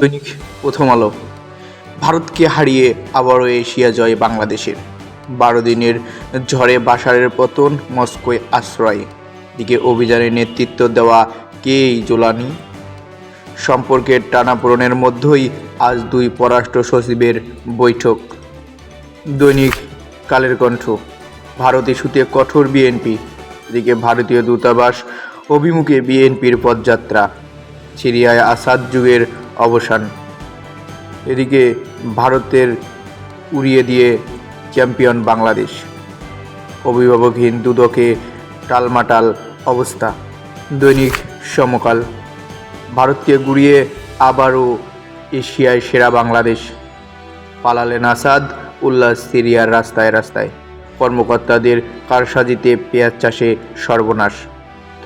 দৈনিক প্রথম আলো। ভারতকে হারিয়ে আবারও এশিয়া জয় বাংলাদেশের। বারো দিনের ঝড়ে বাসারের পতন, মস্কোয় আশ্রয়। দিকে অভিযানে নেতৃত্ব দেওয়া কে জোলানি? সম্পর্কের টানাপোড়েনের মধ্যেই আজ দুই পররাষ্ট্র সচিবের বৈঠক। দৈনিক কালের কণ্ঠ। ভারত ইস্যুতে কঠোর বিএনপি। এদিকে ভারতীয় দূতাবাস অভিমুখে বিএনপির পদযাত্রা সিরিয়ায় আসাদ যুগের অবসান। এদিকে ভারতের উড়িয়ে দিয়ে চ্যাম্পিয়ন বাংলাদেশ। অভিভাবকহীন দুদকে টালমাটাল অবস্থা। দৈনিক সমকাল। ভারতকে গুড়িয়ে আবারও এশিয়ায় সেরা বাংলাদেশ। পালালেন আসাদ, উল্লাস সিরিয়ার রাস্তায় রাস্তায়। কর্মকর্তাদের কারসাজিতে পেঁয়াজ চাষে সর্বনাশ।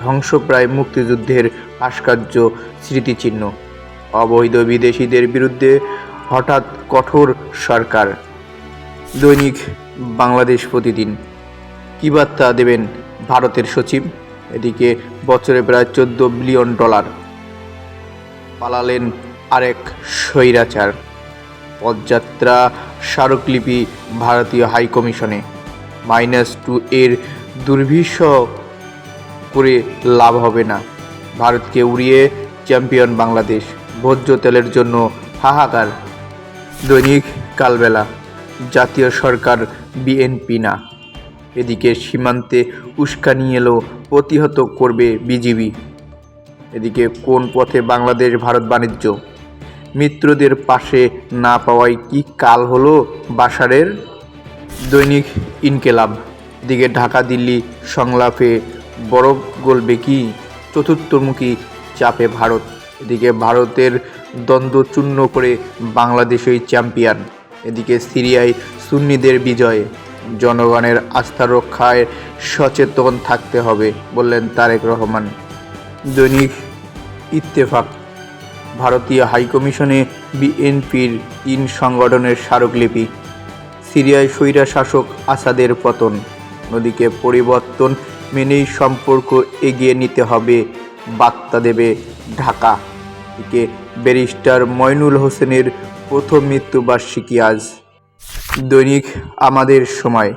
ধ্বংসপ্রায় মুক্তিযুদ্ধের ভাস্কর্য স্মৃতিচিহ্ন। অবৈধ বিদেশিদের বিরুদ্ধে হঠাৎ কঠোর সরকার। দৈনিক বাংলাদেশ প্রতিদিন। কী বার্তা দেবেন ভারতের সচিব? এদিকে বছরে প্রায় চোদ্দ বিলিয়ন ডলার। পালালেন আরেক স্বৈরাচার। পদযাত্রা স্মারকলিপি ভারতীয় হাইকমিশনে। মাইনাস টু এর দুর্বিষহ করে লাভ হবে না। ভারতকে উড়িয়ে চ্যাম্পিয়ন বাংলাদেশ, ভোজ্য তেলের জন্য হাহাকার। দৈনিক কালবেলা, জাতীয় সরকার বিএনপি না। এদিকে সীমান্তে উস্কানি এলো, প্রতিহত করবে বিজিবি। এদিকে কোন পথে বাংলাদেশ, ভারত বাণিজ্য? মিত্রদের পাশে না পাওয়ায় কি কাল হলো বাসারের দৈনিক ইনকেলাব, এদিকে ঢাকা দিল্লি সংলাপে বরফ গলবে কি? চতুর্থমুখী চাপে ভারত। এদিকে ভারতের দ্বন্দ্ব চূর্ণ করে বাংলাদেশই চ্যাম্পিয়ন। এদিকে সিরিয়ায় সুন্নিদের বিজয়। জনগণের আস্থা রক্ষায় সচেতন থাকতে হবে বললেন তারেক রহমান। দৈনিক ইত্তেফাক। ভারতীয় হাইকমিশনে বিএনপির তিন সংগঠনের স্মারকলিপি। সিরিয়ায় স্বৈরা শাসক আসাদের পতন। নদীকে পরিবর্তন মেনেই সম্পর্ক এগিয়ে নিতে হবে, বার্তা দেবে ঢাকা। এদিকে ব্যারিস্টার ময়নুল হোসেনের প্রথম মৃত্যুবার্ষিকী আজ। দৈনিক আমাদের সময়।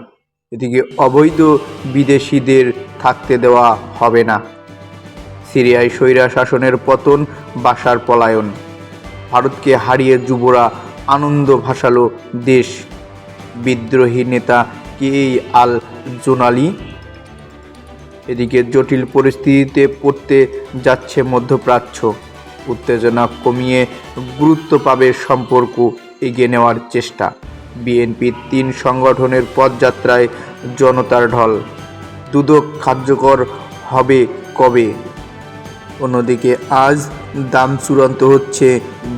এদিকে অবৈধ বিদেশিদের থাকতে দেওয়া হবে না। সিরিয়ায় স্বৈরা শাসনের পতন, বাসার পলায়ন। ভারতকে হারিয়ে যুবরা আনন্দ ভাসালো দেশ। বিদ্রোহী নেতা কে আল জোনালি এদিকে জটিল পরিস্থিতিতে পড়তে যাচ্ছে মধ্যপ্রাচ্য। উত্তেজনা কমিয়ে গুরুত্ব পাবে সম্পর্ক এগিয়ে নেওয়ার চেষ্টা। বিএনপির তিন সংগঠনের পদযাত্রায় জনতার ঢল। দুদক কার্যকর হবে কবে? অন্যদিকে আজ দাম চূড়ান্ত হচ্ছে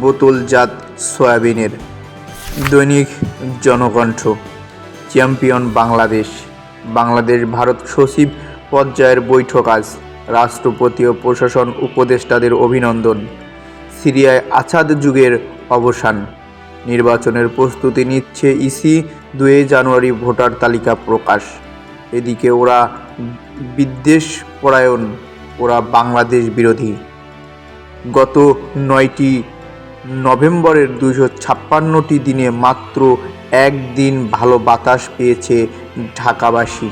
বোতলজাত সয়াবিনের। দৈনিক জনকণ্ঠ, চ্যাম্পিয়ন বাংলাদেশ। বাংলাদেশ ভারত সচিব পর্যায়ের বৈঠক আজ। রাষ্ট্রপতি ও প্রশাসন উপদেষ্টাদের অভিনন্দন। সিরিয়ায় আছাদ যুগের অবসান। নির্বাচনের প্রস্তুতি নিচ্ছে ইসি দুই জানুয়ারি ভোটার তালিকা প্রকাশ। এদিকে ওরা বিদ্বেষ পরায়ণ, ওরা বাংলাদেশ বিরোধী। গত নয়টি নভেম্বরের দুশো ছাপ্পান্নটি দিনে মাত্র একদিন ভালো বাতাস পেয়েছে ঢাকাবাসী।